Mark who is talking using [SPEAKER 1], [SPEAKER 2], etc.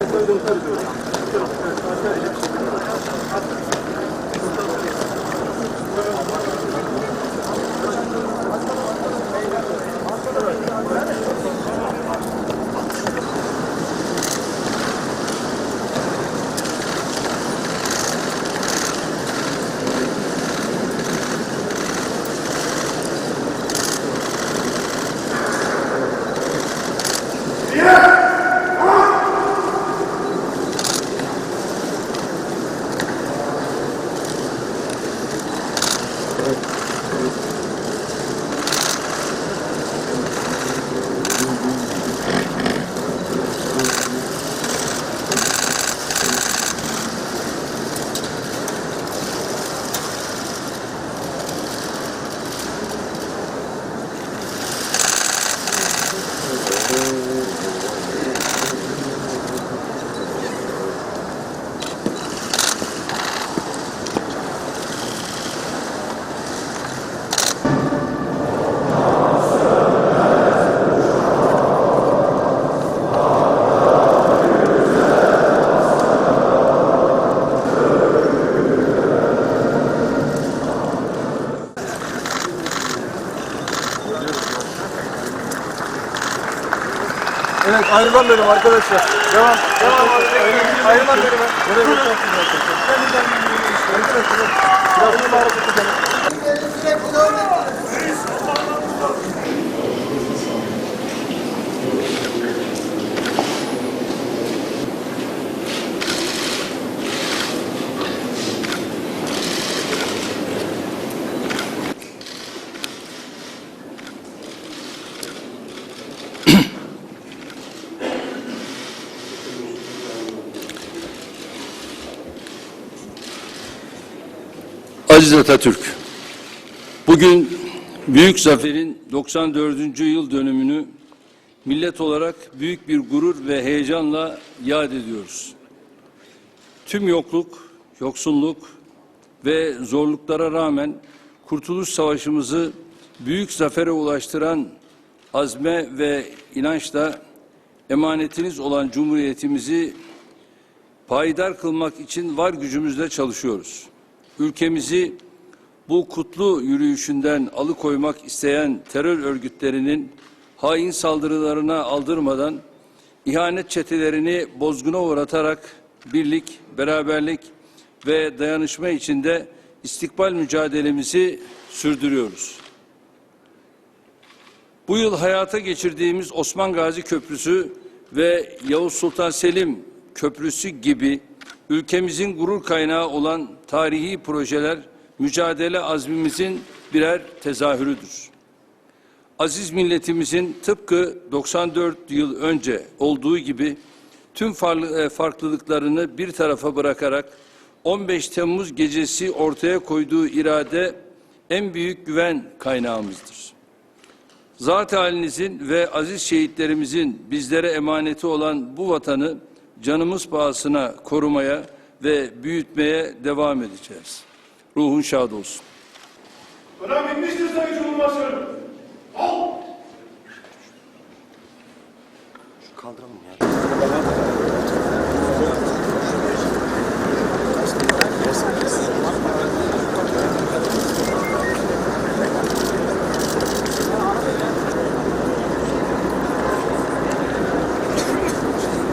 [SPEAKER 1] Thank you. Evet ayrılan bölüm arkadaşlar. Devam. Devam. Ayrılan bölüm. Buraya bakarsınız arkadaşlar. Biraz
[SPEAKER 2] Aziz Atatürk, bugün Büyük Zafer'in 94. yıl dönümünü millet olarak büyük bir gurur ve heyecanla yad ediyoruz. Tüm yokluk, yoksulluk ve zorluklara rağmen Kurtuluş Savaşımızı büyük zafere ulaştıran azme ve inançla emanetiniz olan Cumhuriyetimizi payidar kılmak için var gücümüzle çalışıyoruz. Ülkemizi bu kutlu yürüyüşünden alıkoymak isteyen terör örgütlerinin hain saldırılarına aldırmadan ihanet çetelerini bozguna uğratarak birlik, beraberlik ve dayanışma içinde istikbal mücadelemizi sürdürüyoruz. Bu yıl hayata geçirdiğimiz Osman Gazi Köprüsü ve Yavuz Sultan Selim Köprüsü gibi ülkemizin gurur kaynağı olan tarihi projeler mücadele azmimizin birer tezahürüdür. Aziz milletimizin tıpkı 94 yıl önce olduğu gibi tüm e, farklılıklarını bir tarafa bırakarak 15 Temmuz gecesi ortaya koyduğu irade en büyük güven kaynağımızdır. Zat halinizin ve aziz şehitlerimizin bizlere emaneti olan bu vatanı canımız pahasına korumaya ve büyütmeye devam edeceğiz. Ruhun şad olsun.
[SPEAKER 3] Buna binmiştir Sayın Cumhurbaşkanım. Al!
[SPEAKER 1] Kaldıralım ya.